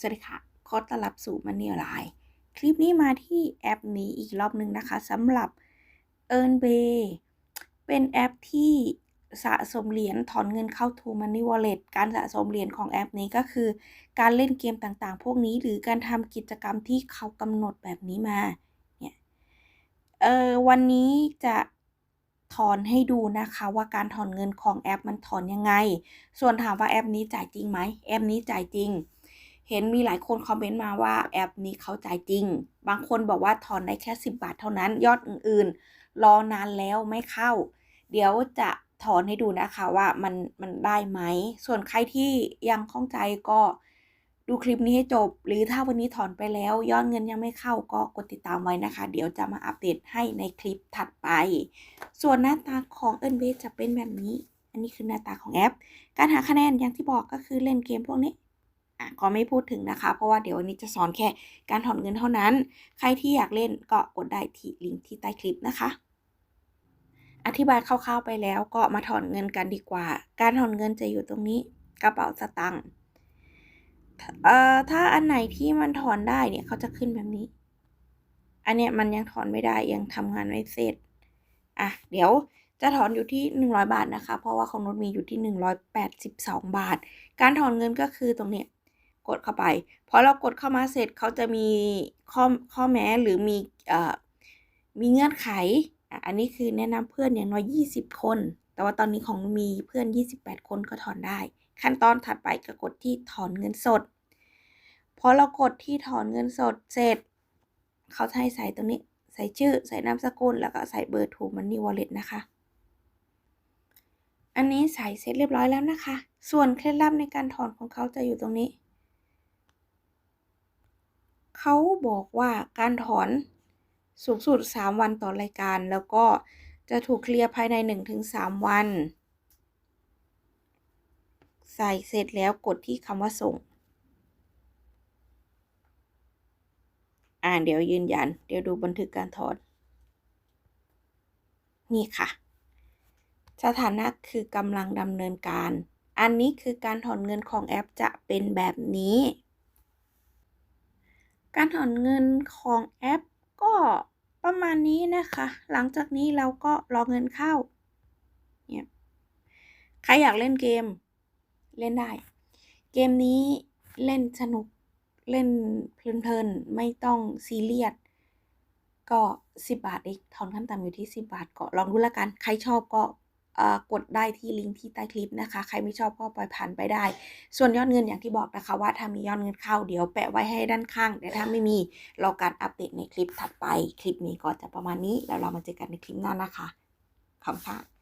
สวัสดีค่ะขอต้อนรับสู่มันนี่ไลน์คลิปนี้มาที่แอปนี้อีกรอบหนึ่งนะคะสำหรับ e a r n b a y เป็นแอปที่สะสมเหรียญถอนเงินเข้า To Money Wallet การสะสมเหรียญของแอปนี้ก็คือ การเล่นเกมต่างๆ พวกนี้หรือการทำกิจกรรมที่เขากำหนดแบบนี้มาเนี่ยเออวันนี้จะถอนให้ดูนะคะว่าการถอนเงินของแอปมันถอนยังไง ส่วนถามว่าแอปนี้จ่ายจริงไหมแอปนี้จ่ายจริง เห็นมีหลายคนคอมเมนต์มาว่าแอปนี้เขาจ่ายจริง บางคนบอกว่าถอนได้แค่ 10 บาทเท่านั้น ยอดอื่นๆ รอนานแล้วไม่เข้า เดี๋ยวจะถอนให้ดูนะคะว่ามันมันได้ไหม ส่วนใครที่ยังข้องใจก็ดูคลิปนี้ให้จบ หรือถ้าวันนี้ถอนไปแล้ว ยอดเงินยังไม่เข้าก็กดติดตามไว้นะคะ เดี๋ยวจะมาอัปเดตให้ในคลิปถัดไป ส่วนหน้าตาของเอินเบจะเป็นแบบนี้ อันนี้คือหน้าตาของแอป การหาคะแนนอย่างที่บอกก็คือเล่นเกมพวกนี้ ก็ไม่พูดถึงนะคะ เพราะว่าเดี๋ยววันนี้จะสอนแค่การถอนเงินเท่านั้น ใครที่อยากเล่นก็กดได้ที่ลิงก์ที่ใต้คลิปนะคะ อธิบายคร่าวๆไปแล้วก็มาถอนเงินกันดีกว่า การถอนเงินจะอยู่ตรงนี้กระเป๋าสตางค์เอ่อถ้าอันไหนที่มันถอนได้เนี่ยเขาจะขึ้นแบบนี้ อันเนี้ยมันยังถอนไม่ได้ยังทำงานไม่เสร็จอะเดี๋ยวจะถอนอยู่ที่ 100 บาทนะคะ เพราะว่าของนุชมีอยู่ที่ 182 บาท การถอนเงินก็คือตรงเนี้ย กดเข้าไปพอเรากดเข้ามาเสร็จเขาจะมีข้อข้อแม้หรือมีอมีเงื่อนไข อันนี้คือแนะนำเพื่อนอย่างน้อย 20 คน แต่ว่าตอนนี้ของมีเพื่อน 28 คนก็ถอนได้ ขั้นตอนถัดไปก็กดที่ถอนเงินสดพอเรากดที่ถอนเงินสดเสร็จ เขาจะให้ใส่ตรงนี้ใส่ชื่อใส่นามสกุล แล้วก็ใส่เบอร์โทรมันนี่วอลเล็ตนะคะ อันนี้ใส่เสร็จเรียบร้อยแล้วนะคะ ส่วนเคล็ดลับในการถอนของเขาจะอยู่ตรงนี้ เขาบอกว่าการถอนสูงสุด 3 วันต่อรายการ แล้วก็จะถูกเคลียร์ภายใน 1-3 วัน ใส่เสร็จแล้วกดที่คำว่าส่ง อ่าเดี๋ยวยืนยัน เดี๋ยวดูบันทึกการถอน นี่ค่ะ สถานะคือกำลังดำเนินการ อันนี้คือการถอนเงินของแอปจะเป็นแบบนี้ การถอนเงินของแอปก็ประมาณนี้นะคะ หลังจากนี้เราก็รอเงินเข้าเนี่ยใครอยากเล่นเกม เล่นได้ เกมนี้เล่นสนุกเล่นเพลินๆ ไม่ต้องซีเรียสก็ 10 บาทเองถอนขั้นต่ำอยู่ที่ 10 บาทก็ลองดูแล้วกัน ใครชอบก็ กดได้ที่ลิงก์ที่ใต้คลิปนะคะ ใครไม่ชอบก็ปล่อยผ่านไปได้ ส่วนยอดเงินอย่างที่บอกนะคะ ว่าถ้ามียอดเงินเข้าเดี๋ยวแปะไว้ให้ด้านข้างแต่ถ้าไม่มีรอการอัปเดตในคลิปถัดไป คลิปนี้ก็จะประมาณนี้แล้วเรามาเจอกันในคลิปหน้านะคะขอบคุณค่ะ